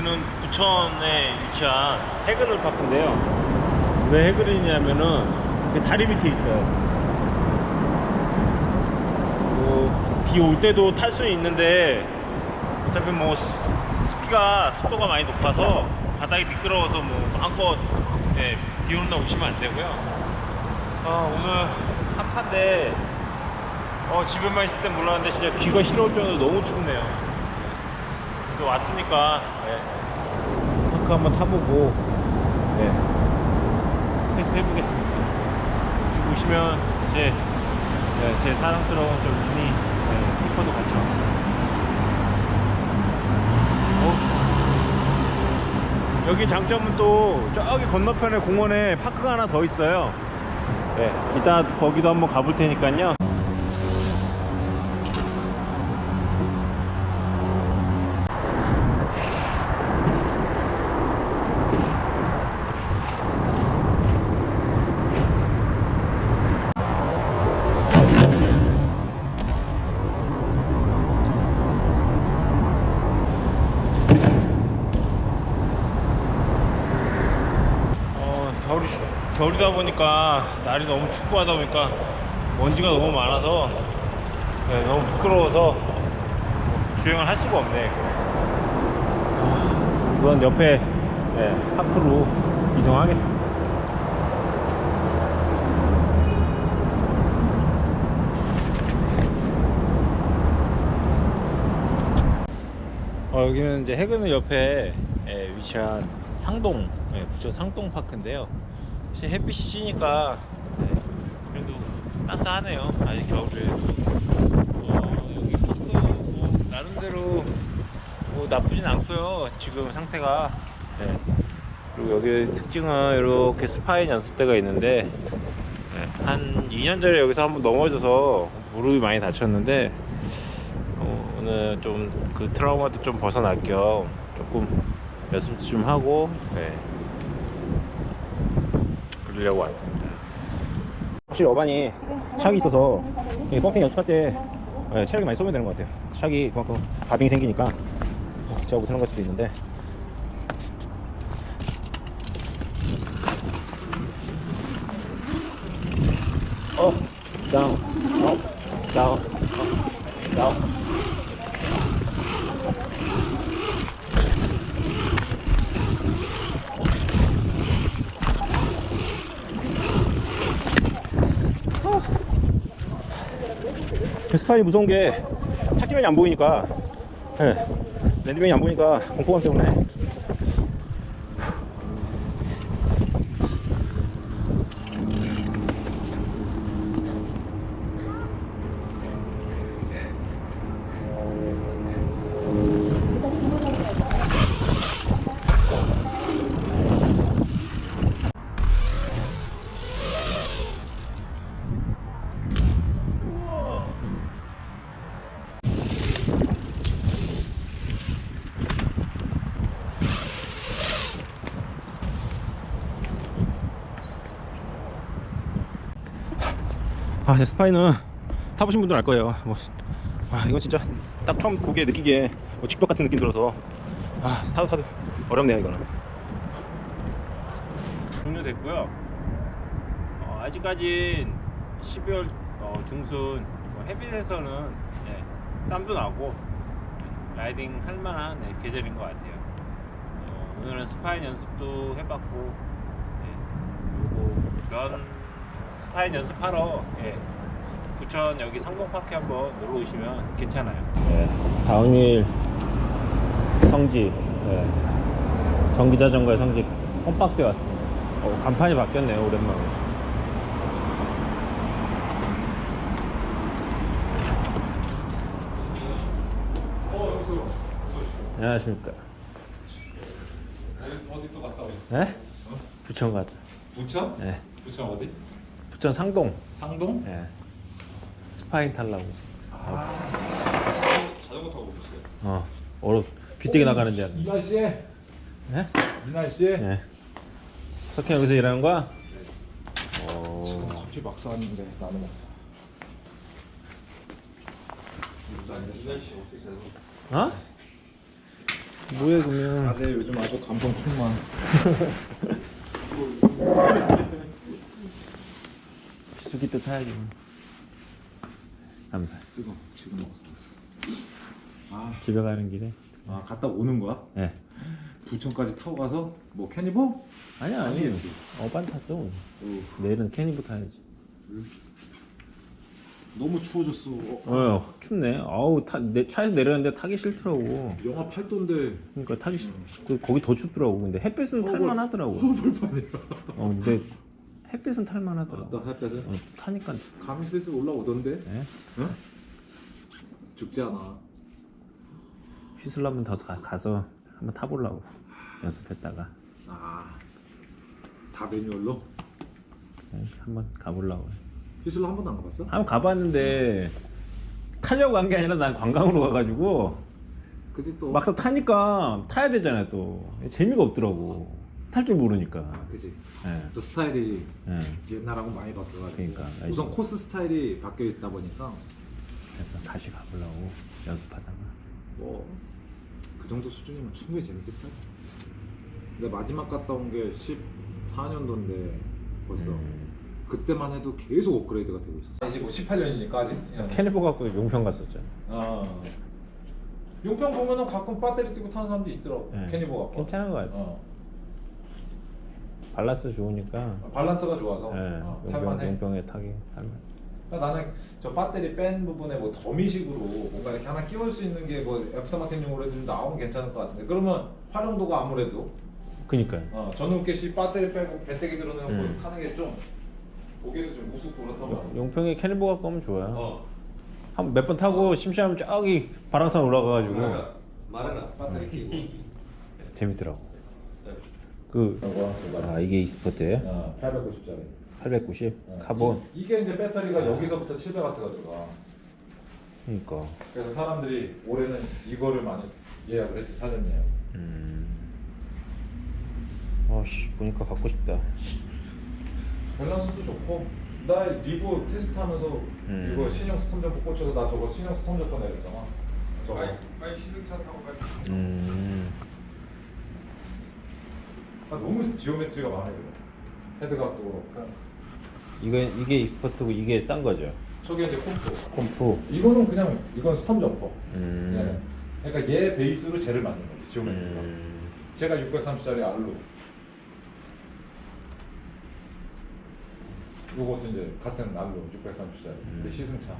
여기는 부천에 위치한 해그늘 파크인데요. 왜 해그늘이냐면은 그 다리 밑에 있어요. 비올 때도 탈 수는 있는데 어차피 뭐 스- 습기가 습도가 많이 높아서 바닥이 미끄러워서 뭐 마음껏 네, 비날 오시면 안 되고요. 아, 오늘 한파인데 어, 집에만 있을 땐 몰랐는데 진짜 귀가 시려울 정도로 너무 춥네요. 또 왔으니까 네, 파크 한번 타보고 네, 테스트 해보겠습니다. 보시면 이제 네, 제 사랑스러운 좀 미니 네, 키퍼도. 어우, 추워. 여기 장점은 또 저기 건너편에 공원에 파크가 하나 더 있어요. 네, 이따 거기도 한번 가볼 테니까요. 어, 겨울이, 겨울이다 보니까 날이 너무 춥고 하다 보니까 먼지가 너무 많아서 네, 너무 부끄러워서 주행을 할 수가 없네. 어, 우선 옆에 네, 파크로 이동하겠습니다. 어, 여기는 이제 해그늘 옆에 예, 위치한 상동, 예, 부천 상동 파크인데요. 사실 햇빛이 지니까 예, 그래도 따스하네요. 아직 겨울에. 어, 여기 파크 뭐 나름대로 뭐 나쁘진 않고요. 지금 상태가. 예. 그리고 여기 특징은 이렇게 스파인 연습대가 있는데 예, 한 2년 전에 여기서 한번 넘어져서 무릎이 많이 다쳤는데 어, 오늘 좀 그 트라우마도 좀 벗어날 겸 조금 연습 좀 하고 네. 그러려고 왔습니다. 확실히 어반이 샥이 있어서 이 펌핑 연습할 때 네, 체력이 많이 소모되는 것 같아요. 샥이 그만큼 바빙이 생기니까 제가 못하는 걸 수도 있는데 업, 다운, 업, 다운, 업, 다운. 그 스파이 무서운 게 착지면이 안 보이니까 예, 랜드면이 안 보이니까 공포감 때문에 아, 제 스파이는 타보신 분들은 알 거예요. 뭐, 아, 이거 진짜 딱 처음 보기에 느끼기에 뭐 직벽 같은 느낌 들어서 아, 타도 타도 어렵네요, 이거는. 종료됐고요. 어, 아직까진 12월 어, 중순 뭐 햇빛에서는 예, 땀도 나고 예, 라이딩 할 만한 예, 계절인 것 같아요. 어, 오늘은 스파인 연습도 해봤고 예, 그리고 면 스파인 연습하러 예, 부천 여기 상동파크 한번 놀러 오시면 괜찮아요. 네, 다운힐 성지, 네, 전기자전거의 성지 홈박스에 왔습니다. 어, 간판이 바뀌었네요, 오랜만에. 안녕하십니까. 어디 또 갔다 오셨어요? 네? 부천 가자. 부천? 네. 부천 어디? 부천 상동. 상동? 네. 스파인 타려고. 자전거 타고 오셨어요? 어, 어렵, 귀때기 나가는 데. 이 날 씨에? 네? 이 날 씨에? 네. 석현 여기서 일하는 거야? 지금 어, 커피 막 쌌는데 나는 먹자 이 날 씨 어떻게 자전거 어? 뭐해 그러면 아재 요즘 아주 감성 충만. 비 수기 때 타야지. 감사. 뜨거. 지금 먹었어. 아, 집에 가는 길에. 아 갔다 오는 거야? 예 부천까지 타고 가서 뭐 캐니버? 아니야 아니 어반 탔어. 오늘. 내일은 캐니부 타야지. 너무 추워졌어. 어, 어 춥네. 아우 타, 내 차에서 내렸는데 타기 싫더라고. 영하 8도인데. 그러니까 타기 싫 그, 거기 더 춥더라고. 근데 햇빛은 어, 탈만 하더라고. 불판이야. 어 근데 햇빛은 탈만 하더라고 나 햇볕에 어, 타니까 감이 슬슬 올라오던데. 예? 응? 죽지 않아. 한번 더 가, 가서 한번 타보려고 연습했다가 아, 다 매뉴얼로? 예, 한번 가보려고 휘슬러 한 번도 안 가봤어? 한번 가봤는데 타려고 간 게 아니라 난 관광으로 가가지고 그때 또 막상 타니까 타야 되잖아요 또 재미가 없더라고 탈 줄 모르니까 아, 그지. 예. 또 스타일이 예. 옛날하고 많이 바뀌어가지고 그러니까. 우선 코스 스타일이 바뀌어 있다 보니까 그래서 다시 가보려고 연습하다가 뭐 그 정도 수준이면 충분히 재밌겠다. 근데 마지막 갔다 온 게 14년도인데 벌써 음. 그때만 해도 계속 업그레이드가 되고 있었어. 이제 뭐 18년이니까 아직. 캐니버 갖고 용평 갔었잖아 아. 용평 보면은 가끔 배터리 뛰고 타는 사람도 있더라고. 예. 캐니버 갖고. 괜찮은 거 같아 어. 밸런스 좋으니까 밸런스가 좋아서 예, 어, 용평, 탈만해. 용평에 타기 탈만 그러니까 나는 저 배터리 뺀 부분에 뭐 더미식으로 뭔가 이렇게 하나 끼울 수 있는 게 뭐 애프터마켓용으로 좀 나오면 괜찮을 것 같은데 그러면 활용도가 아무래도 그니까요 어, 전용켓이 배터리 빼고 배터기 들어놓고 음. 타는 게 좀 보기에도 좀 우습고 말이야. 용평에 캐니버 갖고 오면 좋아요 어. 한 몇 번 타고 심심하면 저기 바람산 올라가가지고 말해라. 배터리 끼고. 재밌더라고 그 아 이게 이스포트예요? 어, 890짜리. 890 카본 이, 게 이제 배터리가 여기서부터 700W가 들어가. 그니까 그래서 사람들이 올해는 이거를 많이 예약을 했지 사전 예약. 음. 아씨 보니까 갖고 싶다 밸런스도 좋고 나 리브 테스트 하면서 음. 이거 신형 스톰 점프 꽂혀서 나 저거 신형 스톰 점프 내렸잖아. 저거. 음. 아, 너무 지오메트리가 들어. 헤드각도 그렇고. 이거 이게 이스포트고 이게 싼 거죠 저게 이제 콤프. 콤프 이거는 그냥 이건 스톰 점퍼. 음. 예. 그러니까 얘 베이스로 쟤를 만든 거지 지오메트리가. 음. 제가 630짜리 알루. 요것도 이제 같은 알루 630짜리. 음. 시승차.